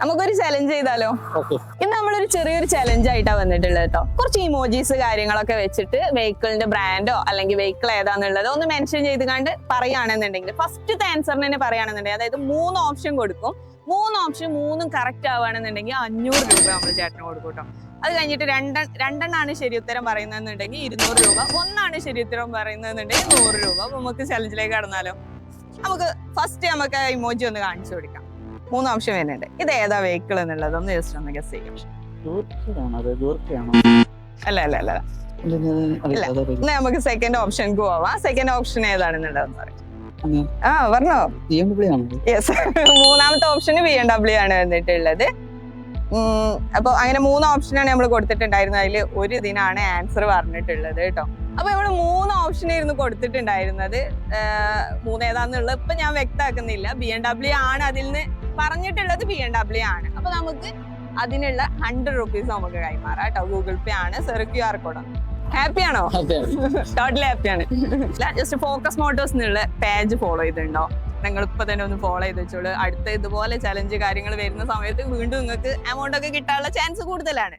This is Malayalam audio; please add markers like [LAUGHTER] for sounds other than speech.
നമുക്കൊരു ചലഞ്ച് ചെയ്താലോ? ഇന്ന് നമ്മളൊരു ചെറിയൊരു ചലഞ്ച് ആയിട്ടാ വന്നിട്ടുള്ളത് കേട്ടോ കുറച്ച് ഇമോജീസ് കാര്യങ്ങളൊക്കെ വെച്ചിട്ട് വെഹിക്കിളിന്റെ ബ്രാൻഡോ അല്ലെങ്കിൽ വെഹിക്കിൾ ഏതാന്നുള്ളത് ഒന്ന് മെൻഷൻ ചെയ്ത് കണ്ട് പറയുകയാണെന്നുണ്ടെങ്കിൽ ഫസ്റ്റത്തെ ആൻസറിന് തന്നെ പറയുകയാണെന്നുണ്ടെങ്കിൽ അതായത് മൂന്ന് ഓപ്ഷൻ കൊടുക്കും. മൂന്ന് ഓപ്ഷൻ മൂന്നും കറക്റ്റ് ആവുകയാണെന്നുണ്ടെങ്കിൽ അഞ്ഞൂറ് രൂപ നമ്മൾ ചേട്ടന് കൊടുക്കും കേട്ടോ അത് കഴിഞ്ഞിട്ട് രണ്ട രണ്ടെണ്ണാണ് ശരി ഉത്തരം പറയുന്നതെന്നുണ്ടെങ്കിൽ ഇരുന്നൂറ് രൂപ. ഒന്നാണ് ശരി ഉത്തരം പറയുന്നതെന്നുണ്ടെങ്കിൽ നൂറ് രൂപ. നമുക്ക് ചലഞ്ചിലേക്ക് കടന്നാലോ. നമുക്ക് ഫസ്റ്റ് നമുക്ക് ഇമോജി ഒന്ന് കാണിച്ചു കൊടുക്കാം. മൂന്ന് ഓപ്ഷൻ വരുന്നുണ്ട്. ഇത് ഏതാ വെഹിക്കിൾ എന്നുള്ളത്? ഒന്ന് ജസ്റ്റ് ഒന്ന് ഗസ് ചെയ്യും. അല്ല അല്ല അല്ല നമുക്ക് സെക്കൻഡ് ഓപ്ഷൻക്ക് പോവാം. സെക്കൻഡ് ഓപ്ഷൻ ഏതാണെന്നുള്ളത് പറയും. ആ പറഞ്ഞോ. യെസ് [LAUGHS] മൂന്നാമത്തെ ഓപ്ഷന് ബി എം ഡബ്ല്യു ആണ് വന്നിട്ടുള്ളത്. അപ്പൊ അങ്ങനെ മൂന്ന് ഓപ്ഷനാണ് നമ്മൾ കൊടുത്തിട്ടുണ്ടായിരുന്നത്. അതിൽ ഒരു ഇതിനാണ് ആൻസർ പറഞ്ഞിട്ടുള്ളത് കേട്ടോ. അപ്പൊ നമ്മൾ മൂന്ന് ഓപ്ഷൻ ആയിരുന്നു കൊടുത്തിട്ടുണ്ടായിരുന്നത്. മൂന്ന് ഏതാന്നുള്ളത് ഇപ്പൊ ഞാൻ വ്യക്തമാക്കുന്നില്ല. ബി എം ഡബ്ല്യു ആണ് അതിൽ നിന്ന് പറഞ്ഞിട്ടുള്ളത് ബി എം ഡബ്ല്യു ആണ്. അപ്പൊ നമുക്ക് അതിനുള്ള ഹൺഡ്രഡ് റുപ്പീസ് നമുക്ക് കൈമാറാം കേട്ടോ. ഗൂഗിൾ പേ ആണ്. Sir Q R code happy ആണോ? ടോട്ടലി ഹാപ്പി ആണ്. ജസ്റ്റ് ഫോക്കസ് മോട്ടോസ് എന്നുള്ള പേജ് ഫോളോ ചെയ്തിട്ടുണ്ടോ? നിങ്ങൾ ഇപ്പൊ തന്നെ ഒന്ന് ഫോളോ ചെയ്ത് വെച്ചോളൂ. അടുത്ത ഇതുപോലെ ചലഞ്ച് കാര്യങ്ങൾ വരുന്ന സമയത്ത് വീണ്ടും നിങ്ങൾക്ക് എമൗണ്ട് ഒക്കെ കിട്ടാനുള്ള ചാൻസ് കൂടുതലാണ്.